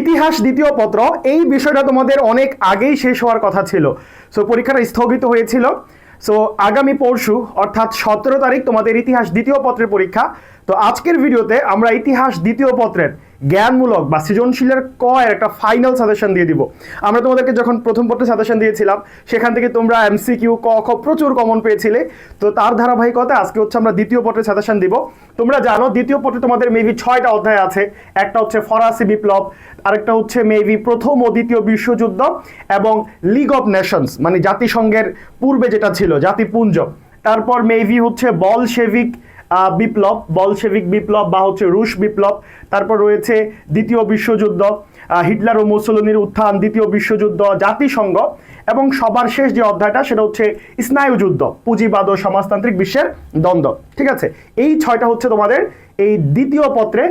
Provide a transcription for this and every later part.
ইতিহাস দ্বিতীয় পত্র, এই বিষয়টা তোমাদের অনেক আগেই শেষ হওয়ার কথা ছিল। সো পরীক্ষাটা স্থগিত হয়েছিল। সো আগামী পরশু, অর্থাৎ সতেরো তারিখ, তোমাদের ইতিহাস দ্বিতীয় পত্রের পরীক্ষা। তো, আজকের ভিডিওতে আমরা ইতিহাস দ্বিতীয় পত্রের জ্ঞানমূলক বা সৃজনশীলের ক একটা ফাইনাল সাজেশন দিয়ে দিব। আমরা তোমাদেরকে যখন প্রথম পত্রে সাজেশন দিয়েছিলাম সেখান থেকে তোমরা এমসিকিউ ক খ প্রচুর কমন পেয়েছিলে। তো তার ধারাবাহিকতা আজকে হচ্ছে আমরা দ্বিতীয় পত্রের সাজেশন দিব। তোমরা জানো দ্বিতীয় পত্রে তোমাদের মেবি ছয়টা অধ্যায় আছে। একটা হচ্ছে ফরাসি বিপ্লব আরেকটা হচ্ছে মেবি প্রথম ও দ্বিতীয় বিশ্বযুদ্ধ এবং লিগ অফ নেশনস মানে জাতিসংঘের পূর্বে যেটা ছিল জাতিপুঞ্জ। তারপর মেবি হচ্ছে বলশেভিক আহ, বিপ্লব, বলশেভিক বিপ্লব বা হচ্ছে রুশ বিপ্লব। তারপর রয়েছে দ্বিতীয় বিশ্বযুদ্ধ হিটলার ও মুসলিনের উত্থান, দ্বিতীয় বিশ্বযুদ্ধ, জাতিসংঘ এবং সবার শেষ যে অধ্যায়টা সেটা হচ্ছে স্নায়ুযুদ্ধ পুঁজিবাদ ও সমাজতান্ত্রিক বিশ্বের দ্বন্দ্ব। ঠিক আছে? এই ছয়টা হচ্ছে তোমাদের এই দ্বিতীয় পত্রে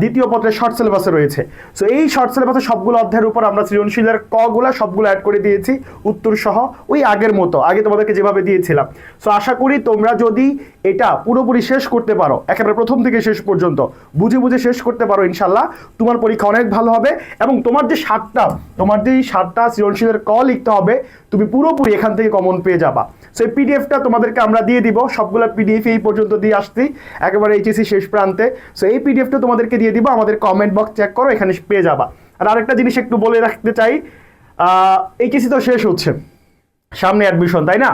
দ্বিতীয় পত্রের শর্ট সিলেবাসে রয়েছে। সো এই শর্ট সিলেবাসে সবগুলো অধ্যায়ের উপর আমরা সৃজনশীলের কগুলা সবগুলো অ্যাড করে দিয়েছি, উত্তর সহ ওই আগের মতো। আগে তোমাদেরকে যেভাবে দিয়েছিলাম। সো আশা করি তোমরা যদি এটা পুরোপুরি শেষ করতে পারো, একেবারে প্রথম থেকে শেষ পর্যন্ত, বুঝে বুঝে শেষ করতে পারো ইনশাল্লাহ তোমার পরীক্ষা অনেক ভালো হবে এবং তোমার যে সাতটা, তোমার যে সাতটা সৃজনশীলের ক লিখতে হবে, তুমি পুরোপুরি এখান থেকে কমন পেয়ে যাবা। সো এই পিডিএফটা তোমাদেরকে আমরা দিয়ে দিব। সবগুলো পিডিএফ এই পর্যন্ত দিয়ে আসছি, একেবারে এইচএসি শেষ প্রান্তে। সো এই পিডিএফটা তোমাদেরকে দিয়ে দিব, আমাদের কমেন্ট বক্স চেক করো, এখানে পেয়ে যাবা। আর আরেকটা জিনিস একটু বলে রাখতে চাই এইচএসি তো শেষ হচ্ছে, সামনে অ্যাডমিশন তাই না?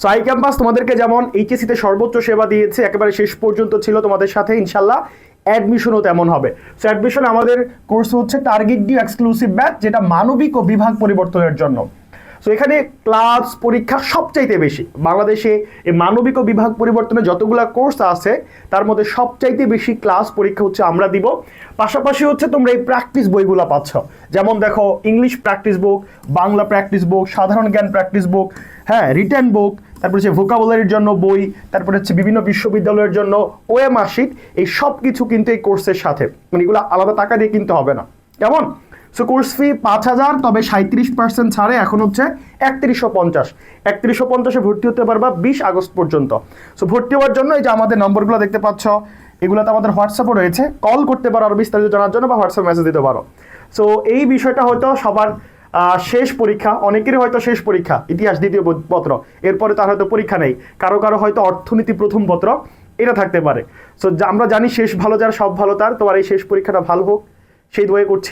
সো আই ক্যাম্পাস তোমাদেরকে যেমন এইচএসিতে সর্বোচ্চ সেবা দিয়েছে, একেবারে শেষ পর্যন্ত ছিল তোমাদের সাথে, ইনশাল্লাহ অ্যাডমিশনও তেমন হবে। সো অ্যাডমিশন আমাদের কোর্স হচ্ছে টার্গেট ডি এক্সক্লুসিভ ব্যাচ যেটা মানবিক ও বিভাগ পরিবর্তনের জন্য। সো এখানে ক্লাস পরীক্ষা সবচাইতে বেশি। বাংলাদেশে এই মানবিক ও বিভাগ পরিবর্তনে যতগুলা কোর্স আছে, তার মধ্যে সবচাইতে বেশি ক্লাস পরীক্ষা হচ্ছে আমরা দিব। পাশাপাশি হচ্ছে তোমরা এই প্র্যাকটিস বইগুলো পাচ্ছ। যেমন দেখো English practice book Bangla practice book সাধারণ জ্ঞান প্র্যাকটিস বুক হ্যাঁ রিটার্ন বুক তারপরে হচ্ছে ভোকাবুলারির জন্য বই, তারপরে হচ্ছে বিভিন্ন বিশ্ববিদ্যালয়ের জন্য ওএমআর শিট এই সব কিছু কিন্তু এই কোর্সের সাথে। মানে এগুলো আলাদা টাকা দিয়ে কিনতে হবে না। কেমন? সো কোর্স ফি পাঁচ হাজার, তবে সাঁত্রিশ পার্সেন্ট ছাড়ে এখন হচ্ছে একত্রিশশো পঞ্চাশ। একত্রিশশো পঞ্চাশে ভর্তি হতে পারবা বিশ আগস্ট পর্যন্ত। সো ভর্তি হওয়ার জন্য এই যে আমাদের নম্বরগুলো দেখতে পাচ্ছ, এগুলোতে আমাদের হোয়াটসঅ্যাপও রয়েছে। কল করতে পারো আরও বিস্তারিত জানার জন্য বা হোয়াটসঅ্যাপ মেসেজ দিতে পারো। সো এই বিষয়টা হয়তো সবার শেষ পরীক্ষা, অনেকেরই হয়তো শেষ পরীক্ষা, ইতিহাস দ্বিতীয় পত্র। এরপরে তার হয়তো পরীক্ষা নেই। কারও কারও হয়তো অর্থনীতি প্রথম পত্র, এটা থাকতে পারে। সো আমরা জানি শেষ ভালো যার, সব ভালো তার। তোমার এই শেষ পরীক্ষাটা ভালো হোক। সেই দোয়ে করছি।